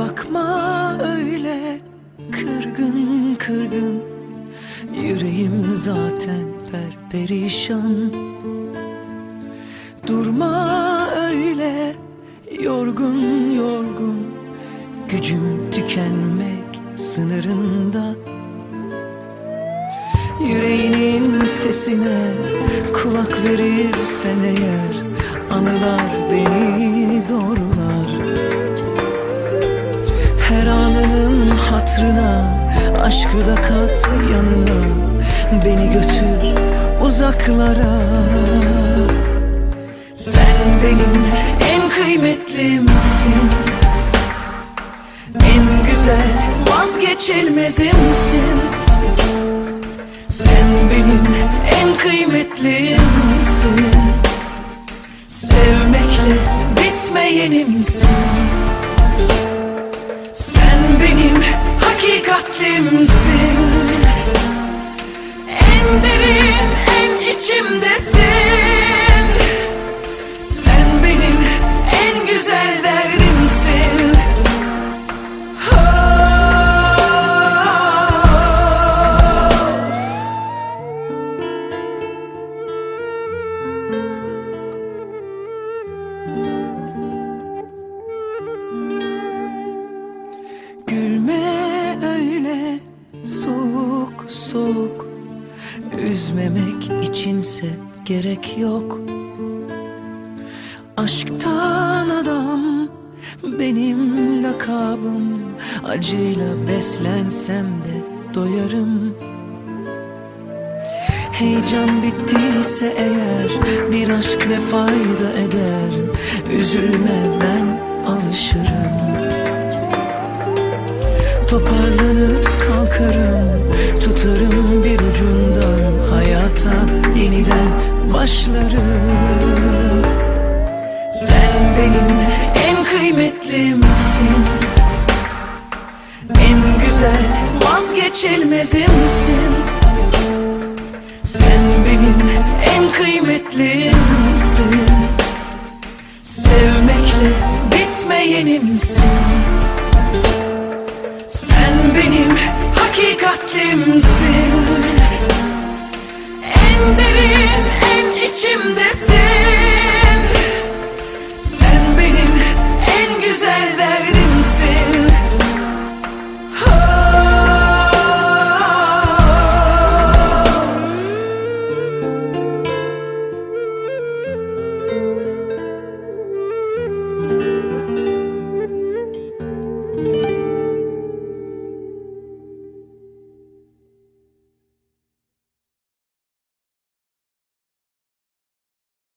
Bakma öyle kırgın kırgın. Yüreğim zaten perperişan. Durma öyle yorgun yorgun. Gücüm tükenmek sınırında. Yüreğinin sesine kulak verirsen eğer Anılar hatrına Aşkı da kat yanına. Beni götür uzaklara. Sen benim en kıymetlimsin. En güzel vazgeçilmezimsin. Sen benim en kıymetlimsin. Sevmekle bitmeyenimsin. Sen benim hakikatlimsin Öyle soğuk soğuk. Üzmemek içinse gerek yok. Aşktan adam benim lakabım. Acıyla beslensem de doyarım. Heyecan bittiyse eğer bir aşk ne fayda eder? Üzülme ben başlarım Sen benim en kıymetlimsin En güzel vazgeçilmezimsin Sen benim en kıymetlimsin Sevmekle bitmeyenimsin içimdesin